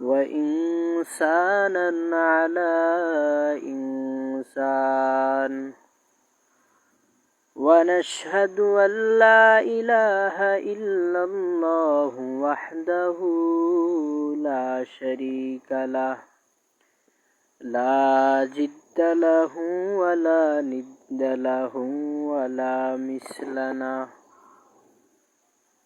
وإنسانا على إنسان. ونشهد أن لا إله إلا الله وحده لا شريك له لا جد له ولا ند له ولا مثلنا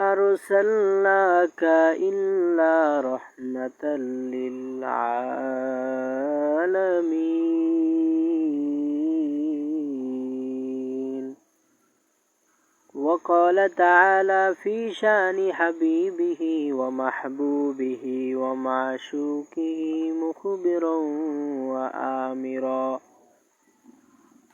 أرسلناك إلا رحمة للعالمين. وقال تعالى في شأن حبيبه ومحبوبه ومعشوقه مخبرا وآمرا.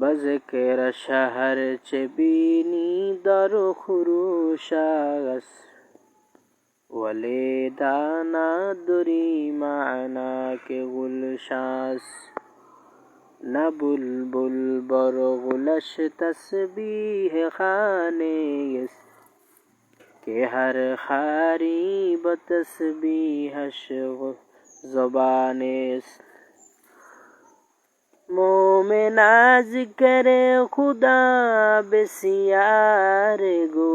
بذكر شهر چبینی در خروشاس ولی دانا دری معنا کے گلشاس نہ بلبل بر غلش تسبیح خانے یس کہ ہر خاری بتسبیحش زبانیس مومنا মোমেনা জিকরে খুদা বেসিয়ার গো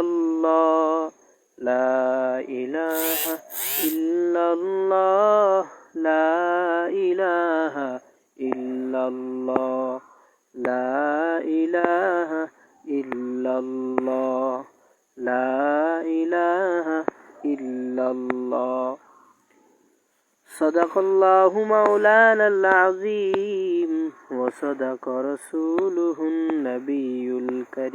الله. لا إله إلا الله. لا إله إلا الله. لا إله إلا الله. لا إله إلا الله. صدق الله مولانا العظيم. وصدق رسوله النبي الكريم.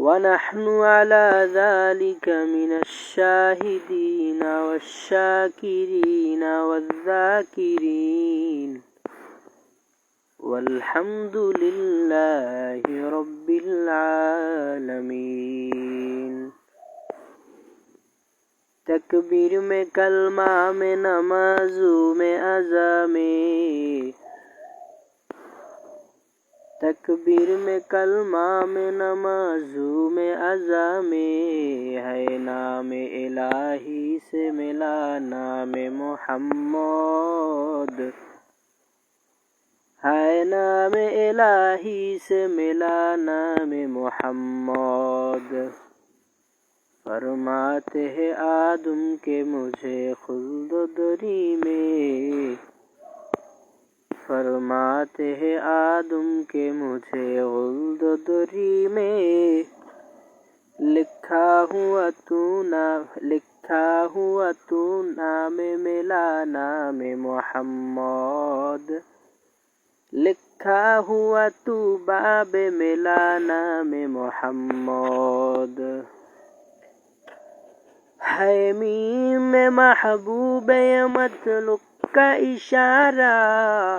ونحن على ذلك من الشاهدين والشاكرين والذاكرين. والحمد لله رب العالمين. تکبیر میں کلمہ میں نمازوں میں میں تکبیر میں کلمہ میں نمازوں میں ازا میں ہے، نام الہی سے ملا نام محمد ہے، نام الہی سے ملا نام محمد فرماتے ہیں آدم کے مجھے خلد دری میں فرماتے ہیں آدم کے مجھے غلد دری میں۔ لکھا ہوا تو نام لکھا ہوا تو نام ملا، نام محمد۔ لکھا ہوا تو باب ملا، نام محمد۔ ہے میم محبوب مطلق کا اشارہ۔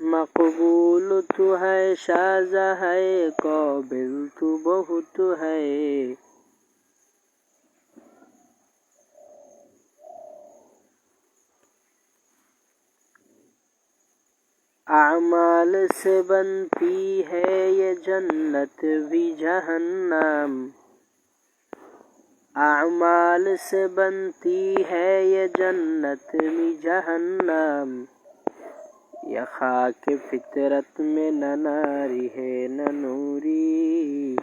مقبول تو ہے شاز ہے، قابل تو بہت ہے۔ اعمال سے بنتی ہے یہ جنت بھی جہنم۔ اعمال سے بنتی ہے یہ جنت بھی جہنم۔ یہ خاک فطرت میں نہ ناری ہے نہ نوری۔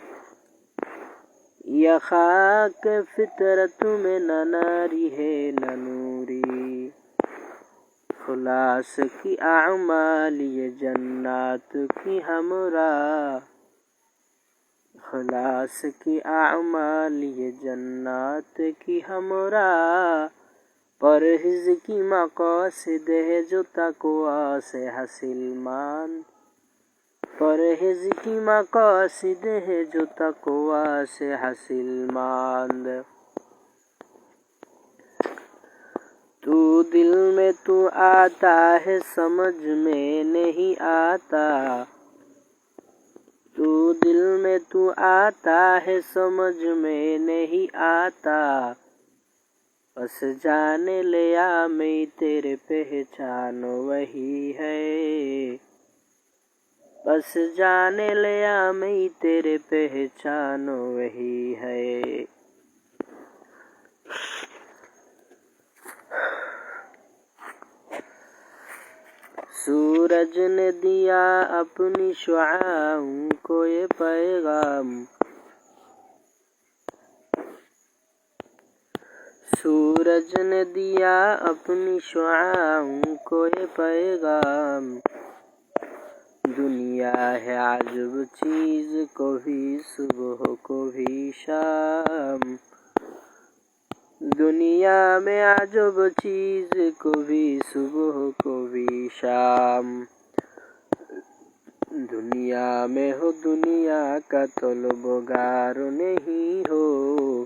یہ خاک فطرت میں نہ ناری ہے نہ نوری۔ خلاص کی اعمال یہ جنات کی ہمراہ۔ خلاص کی اعمال یہ جنات کی ہمراہ۔ پرہز کی مقاصد ہے جو تقوا سے حاصل مان پرہز کی مقاصد ہے جو تقوا سے حاصل ماند تو دل میں تو آتا ہے، سمجھ میں نہیں آتا۔ تو دل میں تو آتا ہے، سمجھ میں نہیں آتا۔ بس جان لیا میں تیرے پہچان وہی ہے۔ بس جان لیا میں تیرے پہچان وہی ہے۔ سورج نے دیا اپنی شعاؤں کو، یہ پیغام سورج نے دیا اپنی شعاؤں کو یہ پیغام۔ دنیا ہے عجب چیز کو بھی صبح کو بھی شام۔ دنیا میں عجب چیز کو بھی صبح کو بھی شام۔ دنیا میں ہو، دنیا کا طلبگار نہیں ہو۔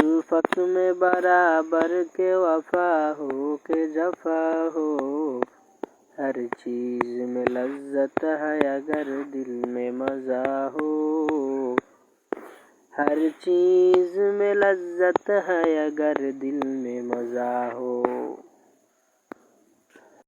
الفت میں برابر کے وفا ہو، کے جفا ہو۔ ہر چیز میں لذت ہے اگر دل میں مزہ ہو۔ ہر چیز میں لذت ہے اگر دل میں مزہ ہو۔